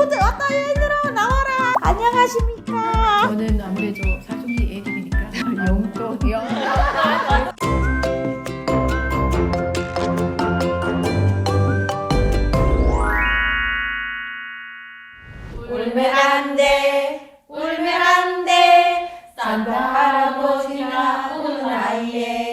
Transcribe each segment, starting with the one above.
좋대. 왔다 얘들아 나와라. 안녕하십니까. 저는 아무래도 사춘기 애들이니까 용돈이요. 울면 안 돼. 울면 안 돼. 산타 할아버지가 우는 아이에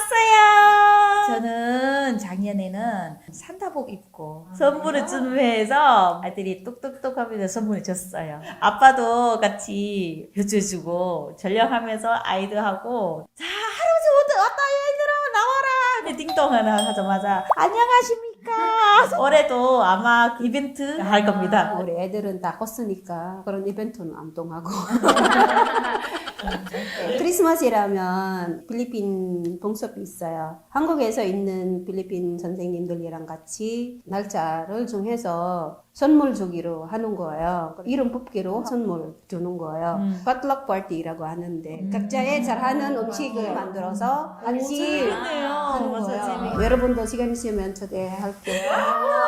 왔어요. 저는 작년에는 산타복 입고 선물을 준비해서 아들이 똑똑똑 하면서 선물을 줬어요. 아빠도 같이 벼줘주고 전령하면서 아이들하고 자 할아버지 왔다, 왔다 얘들아 나와라. 근데 띵동 하나 하자마자 안녕하십니까. 올해도 아마 그 이벤트 할 겁니다. 우리 애들은 다 컸으니까 그런 이벤트는 안 통하고 크리스마스라면 필리핀 봉섭이 있어요. 한국에서 있는 필리핀 선생님들이랑 같이 날짜를 정해서 선물 주기로 하는 거예요. 이름 뽑기로 선물 주는 거예요. 음. 파틀럭 파티라고 하는데 각자의 잘하는 음식을 만들어서 같이. 하는 거예요. 여러분도 시간 있으면 초대할게요.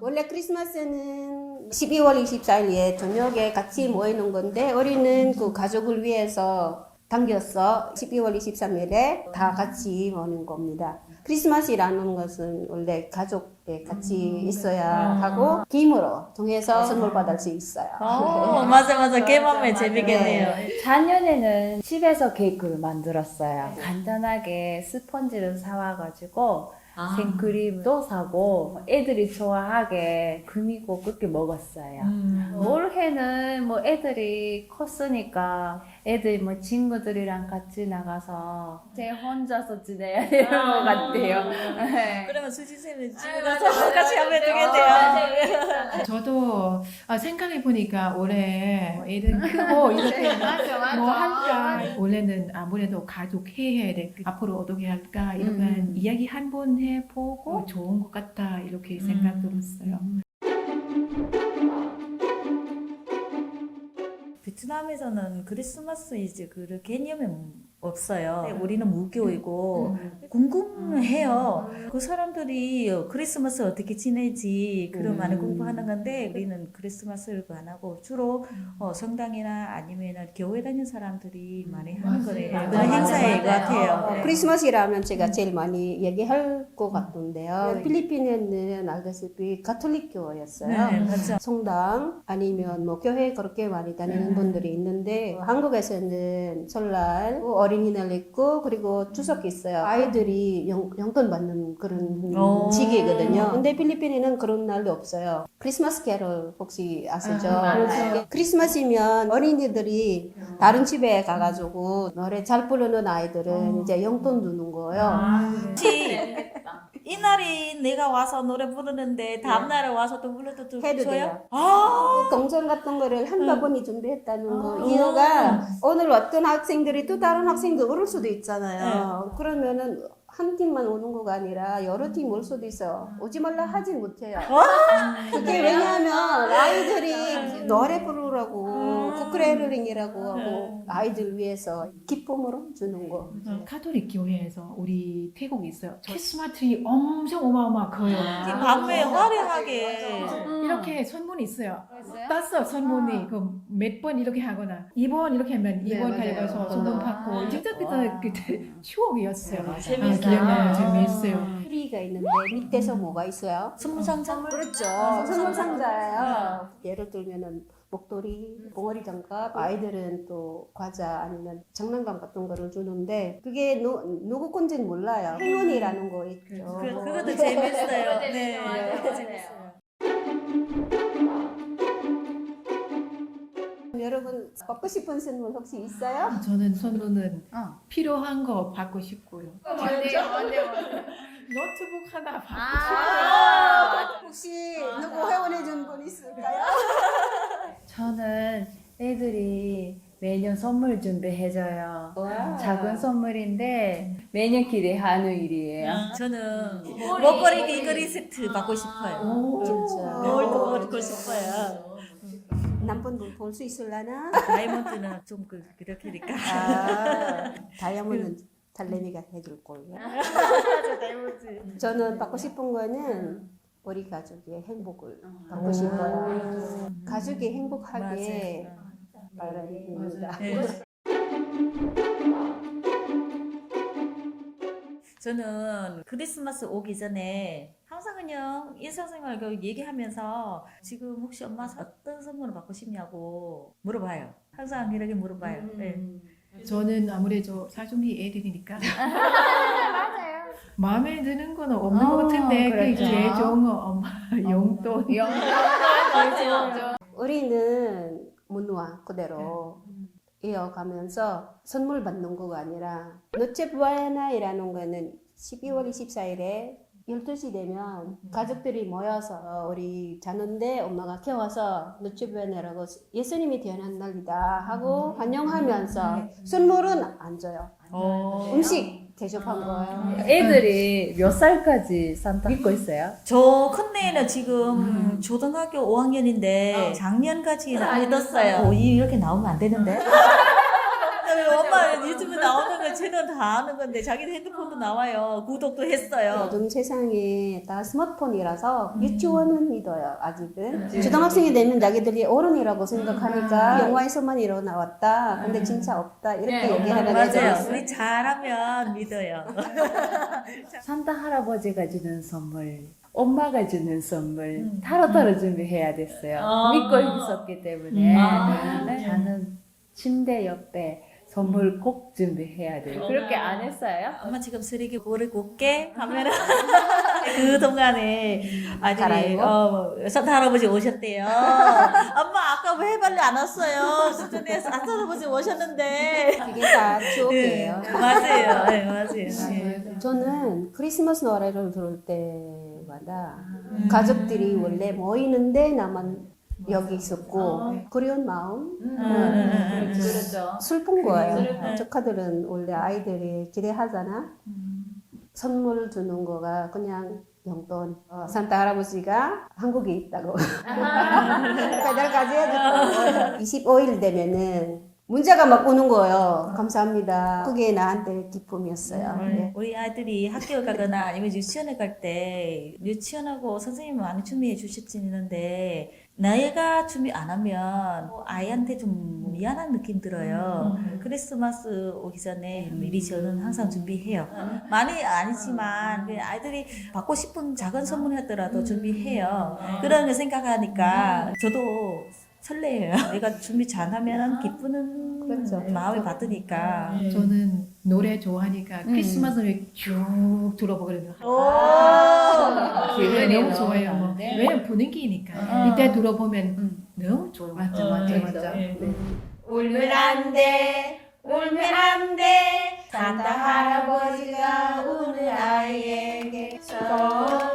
원래 크리스마스는 12월 24일에 저녁에 같이 모이는 건데 우리는 그 가족을 위해서 당겼어. 12월 23일에 다 같이 모이는 겁니다. 크리스마스라는 것은 원래 가족에 같이 있어야 하고 팀으로 통해서 선물 받을 수 있어요. 어, 맞아 맞아 게임하면 재밌겠네요. 작년에는 집에서 케이크를 만들었어요. 간단하게 스펀지를 사와가지고 아. 생크림도 사고 애들이 좋아하게 금이고 그렇게 먹었어요. 음. 올해는 뭐 애들이 컸으니까 애들 뭐 친구들이랑 같이 나가서 제 혼자서 지내야 되는 것 같아요. 네. 그러면 수지 쌤은 집에 가서 같이 하면 되겠네요. 저도 아, 생각해 보니까 올해 애들 크고 이렇게 뭐 할까? 올해는 아무래도 가족 해야 돼. 앞으로 어떻게 할까? 이런 음. 이야기 한 번 해보고 좋은 것 같다. 이렇게 생각 들었어요. 베트남에서는 크리스마스 이제 그 개념이 없어요. 우리는 무교이고 궁금해요. 그 사람들이 크리스마스 어떻게 지내지 그런 음. 많이 공부하는 건데 우리는 크리스마스를 안 하고 주로 어, 성당이나 아니면 교회 다니는 사람들이 많이 하는 거예요. 그런 행사인 것 어, 같아요. 크리스마스라면 제가 제일 많이 얘기할 것 같은데요. 필리핀에는 알다시피 가톨릭 교회였어요. 네, 맞죠. 성당 아니면 뭐 교회 그렇게 많이 다니는 분들이 있는데 어, 한국에서는 설날 뭐 어린이날 있고 그리고 추석 있어요. 아이들이 영, 용돈 받는 그런 오. 시기거든요. 근데 필리핀에는 그런 날도 없어요. 크리스마스 캐롤 혹시 아시죠? 그래서 크리스마스면 어린이들이 다른 집에 가가지고 노래 잘 부르는 아이들은 이제 용돈 주는 거예요. 혹시 이날이 내가 와서 노래 부르는데 다음 날에 와서 또 불러도 또 해도 줘요? 돼요. 아, 동전 같은 거를 한바구니 준비했다는 거 아. 이유가 오늘 어떤 학생들이 또 다른 학생도 오를 수도 있잖아요. 그러면은 한 팀만 오는 거가 아니라 여러 팀 올 수도 있어. 오지 말라 하진 못해요. 그게 왜냐하면 아이들이 노래 부르라고 쿠크레르링이라고 하고 아이들 위해서 기쁨으로 주는 거. 카톨릭 교회에서 우리 태국에 있어요. 크리스마스 트리 엄청 어마어마 커요. 밤에 화려하게 이렇게 선문이 있어요. 땄어 선문이 그몇 번 이렇게 하거나 2번 이렇게 하면 2번 맞아요. 가져가서 선문 받고 진짜 그때 그때 추억이었어요. 아, 재밌다. 기억나요. 재밌어요. 트리가 있는데 밑에서 뭐가 있어요? 선물 상자 그렇죠. 선물 상자예요. 예를 들면은 목도리, 봉어리 장갑, 아이들은 또 과자 아니면 장난감 같은 거를 주는데 그게 누, 누구 건지는 몰라요. 행운이라는 거 있죠. 그, 그것도 재밌어요. 네, 그것도 재밌어요. 여러분 받고 싶은 선물 혹시 있어요? 저는 선물은 어. 필요한 거 받고 싶고요. 뭔데요? 뭔데요? 노트북 하나 받고 아, 혹시 누구 회원해 준분 있을까요? 저는 애들이 매년 선물 준비해줘요. 작은 선물인데 매년 기대하는 일이에요. 저는 목걸이 귀걸이 세트 받고 싶어요. 오, 진짜. 뭘 먹고 싶어요. 남편분 볼수 있을라나? 다이몬드는 좀 그, 그렇게 니까. 아, 다이아몬드 달래미가 해줄 거예요. 닮았지. 저는 받고 싶은 거는 우리 가족의 행복을 받고 싶어요. 가족이 행복하게 바랍니다. 네. 저는 크리스마스 오기 전에 항상 그냥 일상생활 그 얘기하면서 지금 혹시 엄마 어떤 선물을 받고 싶냐고 물어봐요. 항상 이렇게 물어봐요. 네. 저는 아무래도 사중기 애들이니까. 마음에 드는 거는 없는 어, 것 같은데 그게 그렇죠. 제일 좋은 거. 엄마 용돈. 영광 우리는 문화 그대로 이어가면서 선물 받는 거가 아니라 노체 부아나이라는 거는 12월 24일에 12시 되면 가족들이 모여서 우리 자는데 엄마가 깨워서 노체 부아나라고 예수님이 태어난 날이다 하고 환영하면서 선물은 안 줘요. 어. 음식 대접한 거예요. 애들이 몇 살까지 산타 믿고 있어요? 저 큰애는 지금 초등학교 5학년인데 작년까지는 안 믿었어요. 오, 이렇게 나오면 안 되는데. 엄마 유튜브 나오는 거 채널 다 아는 건데 자기도 핸드폰도 나와요. 구독도 했어요. 요즘 세상에 다 스마트폰이라서 유치원은 믿어요 아직은 초등학생이 되면 자기들이 어른이라고 생각하니까 영화에서만 일어 나왔다 근데 진짜 없다 이렇게 얘기하는 애들 맞아요. 우리 잘하면 믿어요. 산타 할아버지가 주는 선물, 엄마가 주는 선물 음. 타로타로 준비해야 됐어요. 아. 믿고 있었기 때문에 아. 네. 저는 침대 옆에 선물 꼭 준비해야 돼요. 그렇게 안 했어요? 엄마 지금 쓰레기 고를 곱게 하면은 그 동안에 아들이 갈아입어? 어, 산타 할아버지 오셨대요. 엄마 아까 왜 빨리 안 왔어요? 수준에 산타 할아버지 오셨는데. 이게 다 추억이에요 네, 맞아요. 네, 맞아요. 네. 저는 크리스마스 노래를 들을 때마다 가족들이 원래 모이는데 나만 여기 있었고 그리운 마음 음, 음, 음. 그렇죠. 슬픈 거예요 슬픈. 조카들은 원래 아이들이 기대하잖아 선물 주는 거가 그냥 용돈. 어, 산타 할아버지가 한국에 있다고. 배달까지 해줬다고. 25일 되면은 문자가 막 오는 거예요. 감사합니다. 그게 나한테 기쁨이었어요. 네. 우리 아이들이 학교 가거나 아니면 유치원에 갈 때 유치원하고 선생님이 많이 준비해 주셨지는데 나이가 준비 안 하면 뭐 아이한테 좀 미안한 느낌 들어요. 크리스마스 오기 전에 미리 저는 항상 준비해요. 많이 아니지만 그 아이들이 받고 싶은 작은 선물 하더라도 준비해요. 그런 거 생각하니까 저도 설레요. 내가 준비 잘하면 기쁘는 그렇죠. 마음을 받으니까. 저는 노래 좋아하니까 크리스마스 노래 쭉 들어보거든요. 오. 네, 기분이 너무 좋아요. 뭐. 네. 왜냐면 분위기니까 이때 들어보면 너무 좋아요. 맞아, 어, 맞아, 네. 맞아. 울면 안 돼. 울면 안 돼. 산타 할아버지가 우는 아이에게 선물